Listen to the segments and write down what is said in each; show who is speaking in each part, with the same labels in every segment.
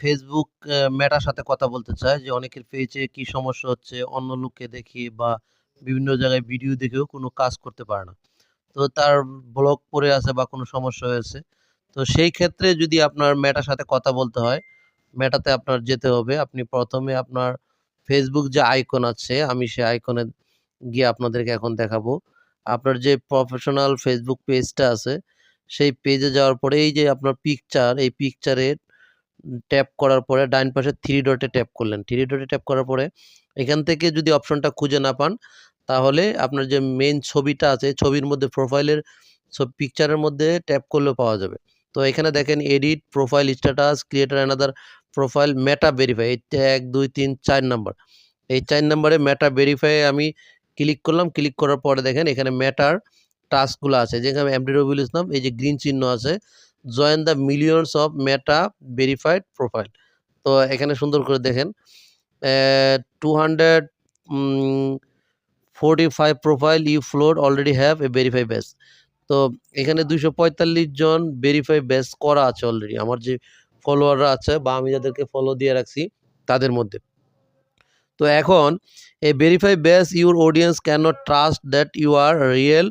Speaker 1: Facebook মেটার সাথে কথা বলতে চায় যে অনেকের পেজে কি সমস্যা হচ্ছে অন্য লোককে দেখিয়ে বা বিভিন্ন জায়গায় ভিডিও দেখেও কোনো কাজ করতে পারে না। তো তার ব্লক পড়ে আছে বা কোনো সমস্যা হয়েছে। তো সেই ক্ষেত্রে যদি আপনার মেটার সাথে কথা বলতে হয়, মেটাতে আপনার যেতে হবে। আপনি প্রথমে আপনার ফেসবুক যে আইকন আছে, আমি সেই আইকনে গিয়ে আপনাদেরকে এখন দেখাবো। আপনার যে প্রফেশনাল ফেসবুক পেজটা আছে, সেই পেজে যাওয়ার পরে এই যে আপনার পিকচার, এই পিকচারে উম ট্যাপ করার পরে ডাইন পাশে থ্রি ডটে ট্যাপ করলেন। 3 ডটে ট্যাপ করার পরে এখান থেকে যদি অপশনটা খুঁজে না পান, তাহলে আপনার যে মেইন ছবিটা আছে, ছবির মধ্যে প্রোফাইলের সব পিকচারের মধ্যে ট্যাপ করলেও পাওয়া যাবে। তো এখানে দেখেন edit, profile status, creator another profile, Meta verify এইটা ১, ২, ৩, ৪ নাম্বার। এই চার নাম্বারে মেটা ভেরিফাই আমি ক্লিক করলাম। ক্লিক করার পরে দেখেন এখানে মেটার টাস্কগুলো আছে। যেখানে এমডি রবিউল ইসলাম এই যে গ্রিন চিহ্ন আছে, join the millions of Meta verified profile. তো এখানে সুন্দর করে দেখেন uh 200 um 45 profile you follow already have a verify badge. তো এখানে ২৪৫ জন ভেরিফাই বেজ করা আছে অলরেডি। আমার যে ফলোয়াররা আছে বা আমি যাদেরকে ফলো দিয়ে রাখছি, তাদের মধ্যে। তো এখন a verify badge your audience can't trust that you are real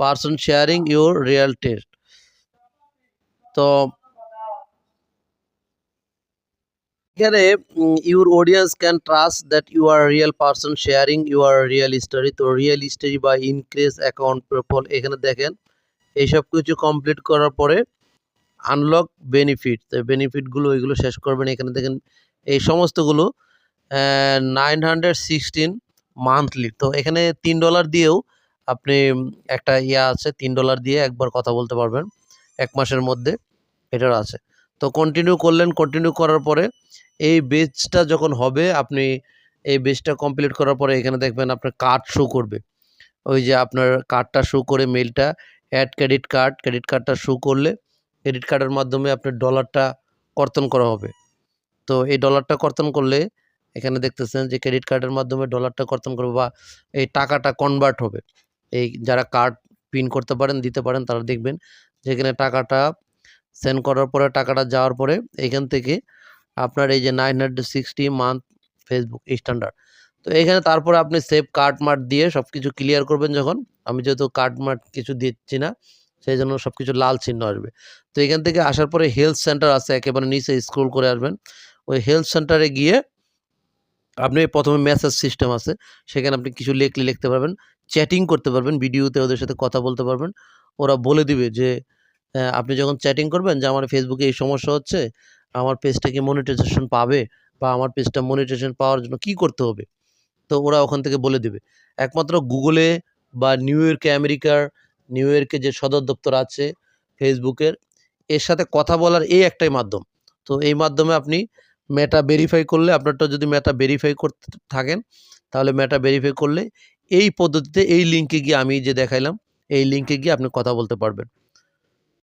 Speaker 1: person sharing your real test. তো এখানে your audience can trust that you are real person sharing your real story. তো রিয়েল স্টোরি বা increase account profile এখানে দেখেন, এইসব কিছু complete করার পরে আনলক বেনিফিট। তো বেনিফিটগুলো ওইগুলো শেষ করবেন। এখানে দেখেন, এই সমস্তগুলো নাইন হান্ড্রেড সিক্সটিন মান্থলি। তো এখানে তিন ডলার দিয়েও আপনি একটা ইয়া আছে, তিন ডলার দিয়ে একবার কথা বলতে পারবেন। ১ মাসের মধ্যে এটার আছে। তো কন্টিনিউ করলেন, কন্টিনিউ করার পরে এই বেজটা যখন হবে আপনি এই বেজটা কমপ্লিট করার পরে এখানে দেখবেন আপনার কার্ড শো করবে। ওই যে আপনার কার্ডটা শো করে মেলটা অ্যাড ক্রেডিট কার্ড, ক্রেডিট কার্ডটা শো করলে ক্রেডিট কার্ডের মাধ্যমে আপনার ডলারটা কর্তন করা হবে। তো এই ডলারটা কর্তন করলে এখানে দেখতেছেন যে ক্রেডিট কার্ডের মাধ্যমে ডলারটা কর্তন করবে বা এই টাকাটা কনভার্ট হবে। এই যারা কার্ড পিন করতে পারেন, দিতে পারেন তারা দেখবেন যে এখানে টাকাটা সেন্ড করার পরে টাকাটা যাওয়ার পরে এখান থেকে আপনার এই যে 960 মান্থ ফেসবুক স্ট্যান্ডার্ড। তো এখানে তারপরে আপনি সেভ কার্ড মার্ট দিয়ে সব কিছু ক্লিয়ার করবেন যখন, আমি যেহেতু কার্ড মার্ট কিছু দিচ্ছি না, সেই জন্য সব কিছু লাল চিহ্ন আসবে। তো এখান থেকে আসার পরে হেলথ সেন্টার আছে একেবারে নিচে স্ক্রল করে আসবেন। ওই হেলথ সেন্টারে গিয়ে আপনি ১ম এ মেসেজ সিস্টেম আছে। সেখানে আপনি কিছু লিখলে লিখতে পারবেন। চ্যাটিং করতে পারবেন, ভিডিওতে ওদের সাথে কথা বলতে পারবেন। ওরা বলে দিবে যে আপনি যখন চ্যাটিং করবেন যে আমার ফেসবুকে এই সমস্যা হচ্ছে, আমার পেজটা কি মনিটাইজেশন পাবে বা আমার পেজটা মনিটাইজেশন পাওয়ার জন্য কি করতে হবে? তো ওরা ওখান থেকে বলে দেবে একমাত্র গুগলে বা নিউ ইয়র্কে আমেরিকার নিউ ইয়র্কে যে সদর দপ্তর আছে ফেসবুকের, এর সাথে কথা বলার এই একটাই মাধ্যম। তো এই মাধ্যমে আপনি মেটা ভেরিফাই করলে আপনারটা যদি মেটা ভেরিফাই করতে থাকেন, তাহলে মেটা ভেরিফাই করলে এই পদ্ধতিতে এই লিঙ্কে গিয়ে আমি যে দেখাইলাম, এই লিঙ্কে গিয়ে আপনি কথা বলতে পারবেন।